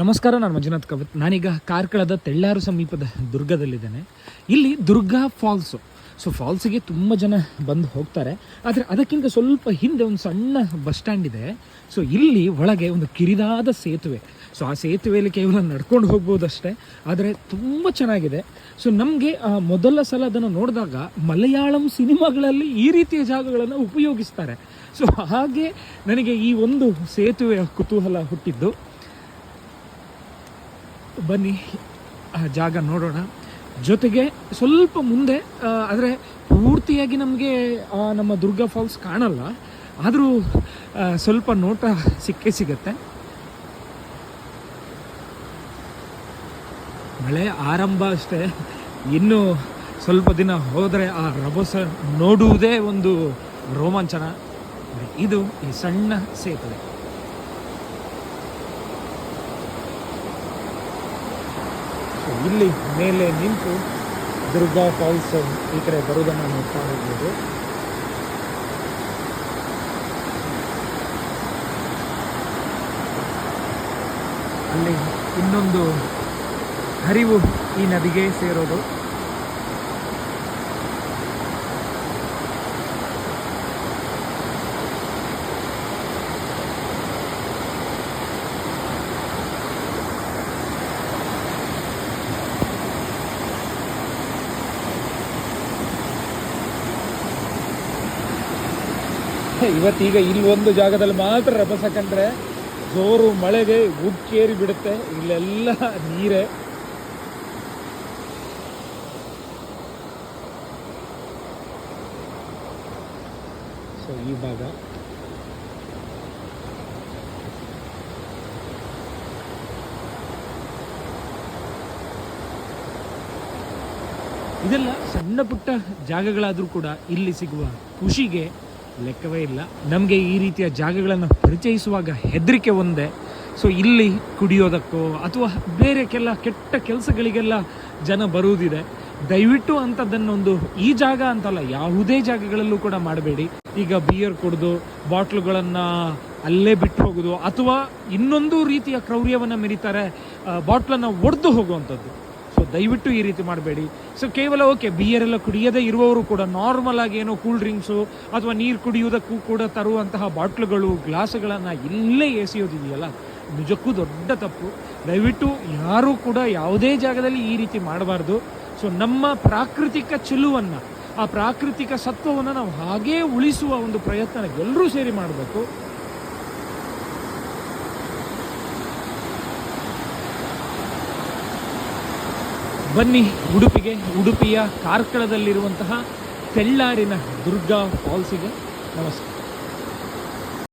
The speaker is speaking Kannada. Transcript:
ನಮಸ್ಕಾರ, ನಾನು ಮಂಜುನಾಥ್ ಕವತ್. ನಾನೀಗ ಕಾರ್ಕಳದ ತೆಳ್ಳಾರು ಸಮೀಪದ ದುರ್ಗದಲ್ಲಿದ್ದೇನೆ. ಇಲ್ಲಿ ದುರ್ಗಾ ಫಾಲ್ಸು ಸೊ ಫಾಲ್ಸಿಗೆ ತುಂಬ ಜನ ಬಂದು ಹೋಗ್ತಾರೆ. ಆದರೆ ಅದಕ್ಕಿಂತ ಸ್ವಲ್ಪ ಹಿಂದೆ ಒಂದು ಸಣ್ಣ ಬಸ್ ಸ್ಟ್ಯಾಂಡ್ ಇದೆ. ಸೊ ಇಲ್ಲಿ ಒಳಗೆ ಒಂದು ಕಿರಿದಾದ ಸೇತುವೆ. ಸೊ ಆ ಸೇತುವೆಯಲ್ಲಿ ಕೇವಲ ನಡ್ಕೊಂಡು ಹೋಗ್ಬೋದಷ್ಟೇ. ಆದರೆ ತುಂಬ ಚೆನ್ನಾಗಿದೆ. ಸೊ ನಮಗೆ ಮೊದಲ ಸಲ ಅದನ್ನು ನೋಡಿದಾಗ ಮಲಯಾಳಂ ಸಿನಿಮಾಗಳಲ್ಲಿ ಈ ರೀತಿಯ ಜಾಗಗಳನ್ನು ಉಪಯೋಗಿಸ್ತಾರೆ. ಸೊ ಹಾಗೆ ನನಗೆ ಈ ಒಂದು ಸೇತುವೆಯ ಕುತೂಹಲ ಹುಟ್ಟಿದ್ದು. ಬನ್ನಿ, ಆ ಜಾಗ ನೋಡೋಣ. ಜೊತೆಗೆ ಸ್ವಲ್ಪ ಮುಂದೆ ಆದರೆ ಪೂರ್ತಿಯಾಗಿ ನಮಗೆ ನಮ್ಮ ದುರ್ಗಾ ಫಾಲ್ಸ್ ಕಾಣಲ್ಲ. ಆದರೂ ಸ್ವಲ್ಪ ನೋಟ ಸಿಕ್ಕೇ ಸಿಗತ್ತೆ. ಮಳೆ ಆರಂಭ ಅಷ್ಟೇ. ಇನ್ನೂ ಸ್ವಲ್ಪ ದಿನ ಹೋದರೆ ಆ ರಭಸ ನೋಡುವುದೇ ಒಂದು ರೋಮಾಂಚನ. ಇದು ಈ ಸಣ್ಣ ಸೇತುವೆ. ಇಲ್ಲಿ ಮೇಲೆ ನಿಂತು ದುರ್ಗಾ ಫಾಲ್ಸ್ ಈ ಕಡೆ ಬರುವುದನ್ನು ನಾವು ಕಾಣಬಹುದು ಅಲ್ಲಿ ಇನ್ನೊಂದು ಹರಿವು ಈ ನದಿಗೆ ಸೇರೋದು. ಇವತ್ತೀಗ ಇಲ್ಲಿ ಒಂದು ಜಾಗದಲ್ಲಿ ಮಾತ್ರ ರಭಸ ಕಂಡ್ರೆ ಜೋರು ಮಳೆಗೆ ಉಕ್ಕೇರಿ ಬಿಡುತ್ತೆ. ಇಲ್ಲೆಲ್ಲ ನೀರೇ. ಸೊ ಈ ಭಾಗ. ಇದೆಲ್ಲ ಸಣ್ಣ ಪುಟ್ಟ ಜಾಗಗಳಾದರೂ ಕೂಡ ಇಲ್ಲಿ ಸಿಗುವ ಖುಷಿಗೆ ಲೆಕ್ಕವೇ ಇಲ್ಲ. ನಮಗೆ ಈ ರೀತಿಯ ಜಾಗಗಳನ್ನು ಪರಿಚಯಿಸುವಾಗ ಹೆದರಿಕೆ ಒಂದೇ. ಸೊ ಇಲ್ಲಿ ಕುಡಿಯೋದಕ್ಕೋ ಅಥವಾ ಬೇರೆ ಕೆಲ ಕೆಟ್ಟ ಕೆಲಸಗಳಿಗೆಲ್ಲ ಜನ ಬರುವುದಿದೆ. ದಯವಿಟ್ಟು ಅಂಥದ್ದನ್ನೊಂದು ಈ ಜಾಗ ಅಂತಲ್ಲ, ಯಾವುದೇ ಜಾಗಗಳಲ್ಲೂ ಕೂಡ ಮಾಡಬೇಡಿ. ಈಗ ಬಿಯರ್ ಕುಡಿದು, ಬಾಟ್ಲುಗಳನ್ನು ಅಲ್ಲೇ ಬಿಟ್ಟು ಹೋಗೋದು ಅಥವಾ ಇನ್ನೊಂದು ರೀತಿಯ ಕ್ರೌರ್ಯವನ್ನು ಮೆರೀತಾರೆ ಬಾಟ್ಲನ್ನು ಒಡೆದು ಹೋಗುವಂಥದ್ದು. ದಯವಿಟ್ಟು ಈ ರೀತಿ ಮಾಡಬೇಡಿ. ಸೊ ಕೇವಲ ಓಕೆ ಬಿಯರ್ ಎಲ್ಲ ಕುಡಿಯದೇ ಇರುವವರು ಕೂಡ ನಾರ್ಮಲ್ ಆಗಿ ಏನೋ ಕೂಲ್ ಡ್ರಿಂಕ್ಸು ಅಥವಾ ನೀರು ಕುಡಿಯುವುದಕ್ಕೂ ಕೂಡ ತರುವಂತಹ ಬಾಟ್ಲುಗಳು, ಗ್ಲಾಸ್ಗಳನ್ನು ಇಲ್ಲೇ ಎಸೆಯೋದಿದೆಯಲ್ಲ? ನಿಜಕ್ಕೂ ದೊಡ್ಡ ತಪ್ಪು. ದಯವಿಟ್ಟು ಯಾರೂ ಕೂಡ ಯಾವುದೇ ಜಾಗದಲ್ಲಿ ಈ ರೀತಿ ಮಾಡಬಾರ್ದು. ಸೊ ನಮ್ಮ ಪ್ರಾಕೃತಿಕ ಚೆಲುವನ್ನು, ಆ ಪ್ರಾಕೃತಿಕ ಸತ್ವವನ್ನು ನಾವು ಹಾಗೇ ಉಳಿಸುವ ಒಂದು ಪ್ರಯತ್ನ ಎಲ್ಲರೂ ಸೇರಿ ಮಾಡಬೇಕು. ಬನ್ನಿ ಉಡುಪಿಗೆ ಉಡುಪಿಯ ಕಾರ್ಕಳದಲ್ಲಿರುವಂತಹ ತೆಳ್ಳಾರಿನ ದುರ್ಗಾ ಫಾಲ್ಸಿಗೆ ನಮಸ್ಕಾರ.